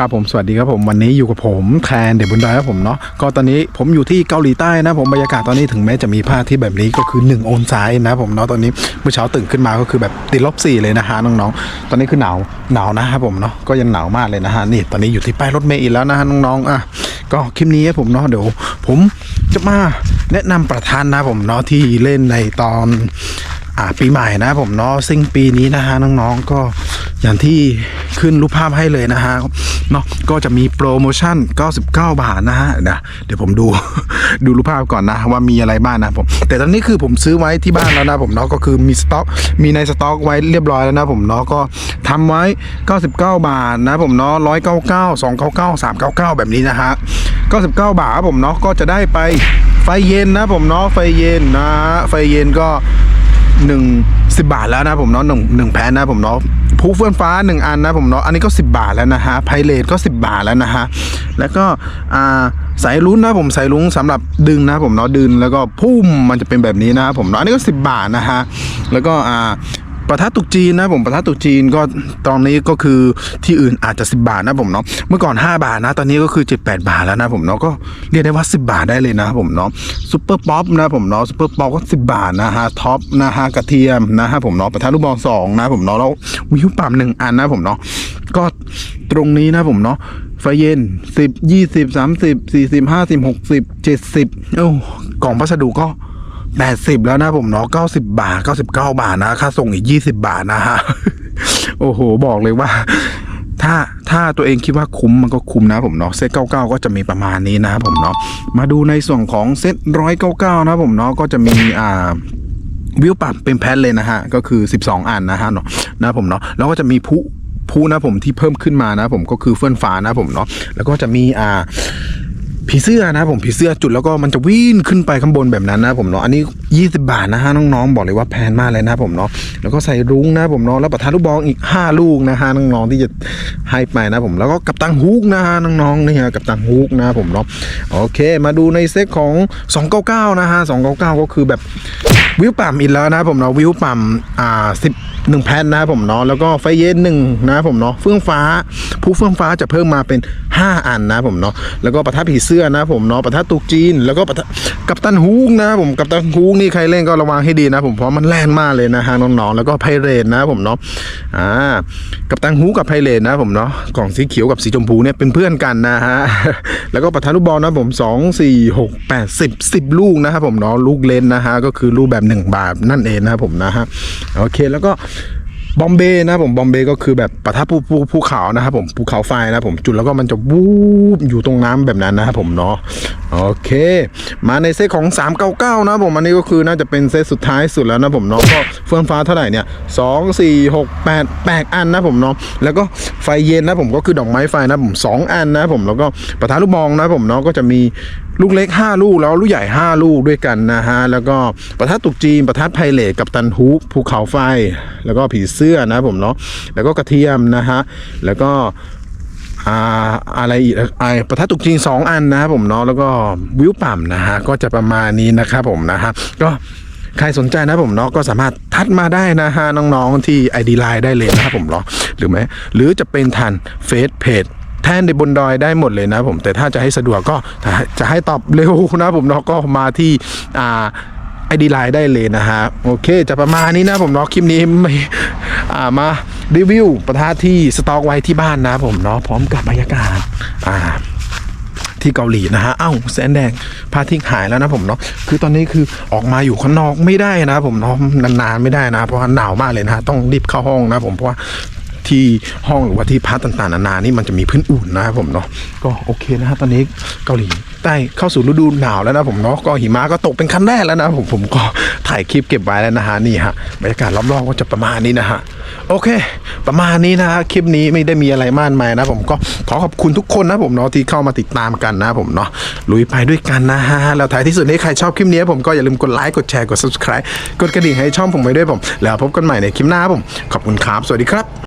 ครับผมสวัสดีครับผมวันนี้อยู่กับผมแทนเดบุนดอยครับผมเนาะก็ตอนนี้ผมอยู่ที่เกาหลีใต้นะผมบรรยากาศตอนนี้ถึงแม้จะมีภาคที่แบบนี้ก็คือ1องศานะผมเนาะตอนนี้เมื่อเช้าตื่นขึ้นมาก็คือแบบติดลบสี่เลยนะฮะน้องๆตอนนี้คือหนาวหนาวนะครับผมเนาะก็ยังหนาวมากเลยนะฮะนี่ตอนนี้อยู่ที่ป้ายรถเมล์อีกแล้วนะฮะน้องๆอะก็คลิปนี้ครับผมเนาะเดี๋ยวผมจะมาแนะนำประธานนะผมเนาะที่เล่นในตอนอ่าปีใหม่นะผมเนาะซึ่งปีนี้นะฮะน้องๆก็ อย่างที่ขึ้นรูปภาพให้เลยนะฮะเนาะก็จะมีโปรโมชั่น 99 บาทนะฮะนะเดี๋ยวผมดูดูรูปภาพก่อนนะว่ามีอะไรบ้างนะผมแต่ตอนนี้คือผมซื้อไว้ที่บ้านแล้วนะผมเนาะก็คือมีสต็อกมีในสต็อกไว้เรียบร้อยแล้วนะผมเนาะก็ทำไว้ 99 บาทนะผมเนาะ199 299 399 แบบนี้นะฮะ99 บาทผมเนาะก็จะได้ไปไฟเย็นนะผมเนาะไฟเย็นนะ ไฟเย็นก็หนึ่ง สิบาทแล้วนะผมเนาะหนึ่งหนึ่งแผ่นนะผมเนาะผู้เฟื่องฟ้าหนึ่งอันนะผมเนาะอันนี้ก็ 10 บาทแล้วนะฮะไพเรตก็ 10 บาทแล้วนะฮะแล้วก็อ่าสายลุ้นนะผมสายลุ้งสำหรับดึงนะผมเนาะดึงแล้วก็พุ่มมันจะเป็นแบบนี้นะผมเนาะอันนี้ก็ 10 บาทนะฮะแล้วก็อ่า ประทัดตุกจีนนะผมประทัดตุกจีนก็ตอนนี้ก็คือที่อื่นอาจจะ 10 บาทนะผมเนาะเมื่อก่อน 5 บาทนะ ตอนนี้ก็คือ 7-8 บาทแล้วนะผมเนาะก็เรียกได้ว่า 10 บาทได้เลยนะผมเนาะซุปเปอร์ป๊อปนะผมเนาะซุปเปอร์ป๊อปก็ 10 บาทนะฮะท็อปนะฮะกระเทียมนะฮะผมเนาะประทัดลูกบอลสองนะผมเนาะแล้ววิวปั๊มหนึ่งอันนะผมเนาะก็ตรงนี้นะผมเนาะไฟเย็นสิบยี่สิบสามสิบสี่สิบห้าสิบหกสิบเจ็ดสิบโอ้กล่องพัสดุก็ แปดสิบแล้วนะผมเนาะเก้าสิบาทเก้าสิบเก้าบาทนะ ค่าส่งอีกยี่สิบาทนะฮะ โอ้โห บอกเลยว่า ถ้าถ้าตัวเองคิดว่าคุ้มมันก็คุ้มนะผมเนาะเซตเก้าเก้าก็จะมีประมาณนี้นะผมเนาะมาดูในส่วนของเซตร้อยเก้าเก้านะผมเนาะก็จะมีอ่าวิวปรับเป็นแพทเลยนะฮะ ก็คือ 12 อันนะฮะเนาะนะผมเนาะแล้วก็จะมีผู้ผู้นะผมที่เพิ่มขึ้นมานะผมก็คือเฟื่อนฟ้านะผมเนาะแล้วก็จะมีอ่า ผีเสื้อนะผมผีเสื้อจุดแล้วก็มันจะวิ่งขึ้นไปข้างบนแบบนั้นนะผมเนาะอันนี้ 20 บาทนะฮะน้องๆบอกเลยว่าแพงมากเลยนะผมเนาะแล้วก็ใส่รุ้งนะผมเนาะแล้วประทานลูกบอลอีก 5 ลูกนะฮะน้องๆที่จะให้ไปนะผมแล้วก็กับตังฮุกนะฮะน้องๆนี่ฮะกับตังฮุกนะผมเนาะโอเค มาดูในเซตของ 299 นะฮะ299 ก็คือแบบ วิวปั๊มอีกแล้วนะผมเนาะวิวปั๊มอ่า10หนึ่งแผ่นนะผมเนาะแล้วก็ไฟเย็นหนึ่งนะผมเนาะเฟื่องฟ้าผู้เฟื่องฟ้าจะเพิ่มมาเป็น 5 อันนะผมเนาะแล้วก็ประทัดผีเสื้อนะผมเนาะประทัดตุกจีน แล้วก็ประทัดกัปตันฮูกนะผมกัปตันฮูกนี่ใครเล่นก็ระวังให้ดีนะผมเพราะมันแรงมากเลยนะฮะน้องๆแล้วก็ไพเรตนะผมเนาะอ่ากัปตันฮูกกับไพเรตนะผมเนาะกล่องสีเขียวกับสีชมพูเนี่ยเป็นเพื่อนกันนะฮะแล้วก็ประทัดลูกบอลนะผม2 4 6 8 10 10ลูกนะครับผมเนาะลูกเล่นนะฮะก็คือลูกแบบ1 บาทนั่นเองนะครับผมนะฮะโอเคแล้วก็บอมเบย์นะผมบอมเบย์ก็คือแบบปะทะภูภูภูเขานะครับผมภูเขาไฟนะผมจุดแล้วก็มันจะวูบอยู่ตรงน้ำแบบนั้นนะครับผมเนาะโอเค มาในเซตของ 399 นะผมอันนี้ก็คือน่าจะเป็นเซตสุดท้ายสุดแล้วนะผมเนาะก็เฟื่องฟ้าเท่าไหร่เนี่ย2 4 6 8 8อันนะผมเนาะแล้วก็ไฟเย็นนะผมก็คือดอกไม้ไฟนะผม2อันนะผมแล้วก็ปะทะลูกบองนะผมเนาะก็จะมี ลูกเล็ก 5 ลูกแล้วลูกใหญ่ 5 ลูกด้วยกันนะฮะ แล้วก็ประทัดตุกจีนประทัดไพเรตกับตันฮุกภูเขาไฟ แล้วก็ผีเสื้อนะผมเนาะแล้วก็กระเทียมนะฮะ แล้วก็อะไรอีกไอประทัดตุกจีน2 อันนะครับผมเนาะแล้วก็วิวปั่มนะฮะก็จะประมาณนี้นะครับผมนะฮะก็ใครสนใจนะผมเนาะก็สามารถทักมาได้นะฮะน้องๆที่ ID Line ได้เลยนะครับผมเนาะหรือไหมหรือจะเป็นทันเฟซเพจ แทนในบนดอยได้หมดเลยนะผมแต่ถ้าจะให้สะดวกก็จะให้ตอบเร็วนะผมเนาะก็มาที่อ่าไอดีไลน์ได้เลยนะฮะโอเค จะประมาณนี้นะผมเนาะคลิปนี้ไม่อ่ามารีวิวประทาที่สต็อกไว้ที่บ้านนะผมเนาะพร้อมกับบรรยากาศอ่าที่เกาหลีนะฮะเอ้าแสนแดงพาทิ้งหายแล้วนะผมเนาะคือตอนนี้คือออกมาอยู่ข้างนอกไม่ได้นะผมเนาะนานๆไม่ได้นะ เพราะหนาวมากเลยนะฮะต้องรีบเข้าห้องนะผมเพราะว่า ที่ห้องหรือว่าที่พักต่างๆนานานี่มันจะมีพื้นอุ่นนะครับผมเนาะก็โอเคนะฮะตอนนี้เกาหลีใต้เข้าสู่ฤดูหนาวแล้วนะผมเนาะก็หิมะก็ตกเป็นครั้งแรกแล้วนะผมผมก็ถ่ายคลิปเก็บไว้แล้วนะฮะนี่ฮะบรรยากาศรอบๆก็จะประมาณนี้นะฮะโอเค ประมาณนี้นะฮะคลิปนี้ไม่ได้มีอะไรมากมายนะผมก็ขอขอบคุณทุกคนนะผมเนาะที่เข้ามาติดตามกันนะผมเนาะลุยไปด้วยกันนะฮะแล้วท้ายที่สุดนี้ใครชอบคลิปนี้ผมก็อย่าลืมกดไลค์กดแชร์กด subscribe กดกระดิ่งให้ช่องผมไว้ด้วยผม แล้วพบกันใหม่ในคลิปหน้าผม ขอบคุณครับ สวัสดีครับ